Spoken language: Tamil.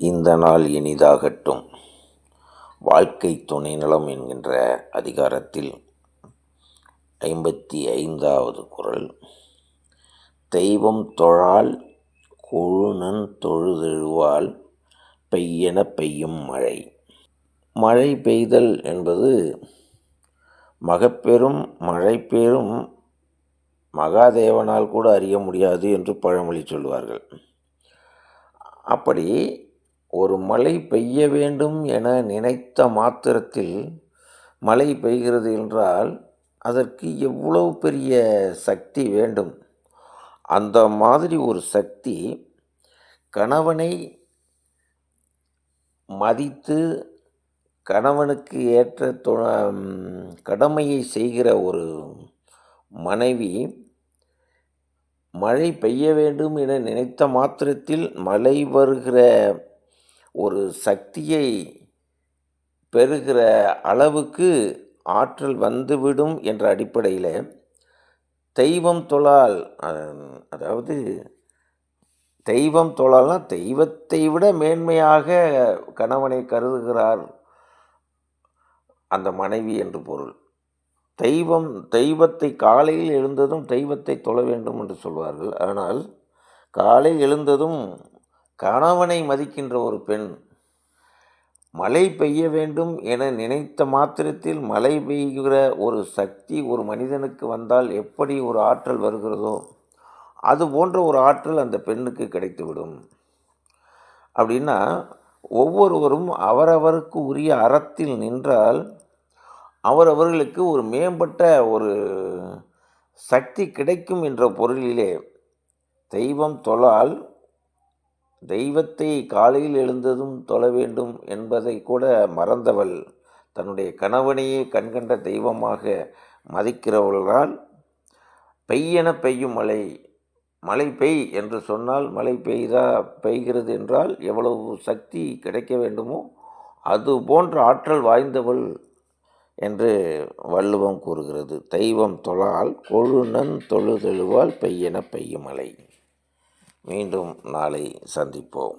இந்த நாள் இனிதாகட்டும். வாழ்க்கை துணை நலம் என்கின்ற அதிகாரத்தில் ஐம்பத்தி ஐந்தாவது குரல். தெய்வம் தொழால் கொழுநன் தொழுதெழுவால் பெய்யென பெய்யும் மழை. மழை பெய்தல் என்பது மகப்பெரும் மழை பெரும் மகாதேவனால் கூட அறிய முடியாது என்று பழமொழி சொல்வார்கள். அப்படி ஒரு மழை பெய்ய வேண்டும் என நினைத்த மாத்திரத்தில் மழை பெய்கிறது என்றால் அதற்கு எவ்வளவு பெரிய சக்தி வேண்டும்? அந்த மாதிரி ஒரு சக்தி கணவனை மதித்து கணவனுக்கு ஏற்ற தொ கடமையை செய்கிற ஒரு மனைவி மழை பெய்ய வேண்டும் என நினைத்த மாத்திரத்தில் மழை வருகிற ஒரு சக்தியை பெறுகிற அளவுக்கு ஆற்றல் வந்துவிடும் என்ற அடிப்படையில் தெய்வம் தொழால் அதாவது தெய்வம் தொழால்னா தெய்வத்தை விட மேன்மையாக கணவனை கருதுகிறார் அந்த மனைவி என்று பொருள். தெய்வம் தெய்வத்தை காலையில் எழுந்ததும் தெய்வத்தை தொழ வேண்டும் என்று சொல்வார்கள். ஆனால் காலை எழுந்ததும் கணவனை மதிக்கின்ற ஒரு பெண் மழை பெய்ய வேண்டும் என நினைத்த மாத்திரத்தில் மழை பெய்கிற ஒரு சக்தி ஒரு மனிதனுக்கு வந்தால் எப்படி ஒரு ஆற்றல் வருகிறதோ அது போன்ற ஒரு ஆற்றல் அந்த பெண்ணுக்கு கிடைத்துவிடும். அப்படின்னா ஒவ்வொருவரும் அவரவருக்கு உரிய அறத்தில் நின்றால் அவரவர்களுக்கு ஒரு மேம்பட்ட ஒரு சக்தி கிடைக்கும் என்ற பொருளிலே தெய்வம் தொழால் தெய்வத்தை காலையில் எழுந்ததும் தொழ வேண்டும் என்பதை கூட மறந்தவள். தன்னுடைய கணவனையே கண்கண்ட தெய்வமாக மதிக்கிறவர்களால் பெய்யென பெய்யும் மழை மழை பெய் என்று சொன்னால் மழை பெய்தா பெய்கிறது என்றால் எவ்வளவு சக்தி கிடைக்க வேண்டுமோ அது போன்ற ஆற்றல் வாய்ந்தவள் என்று வள்ளுவம் கூறுகிறது. தெய்வம் தொழால் கொழுநன் தொழுதெழுவால் பெய்யென பெய்யும் மழை. மீண்டும் நாளை சந்திப்போம்.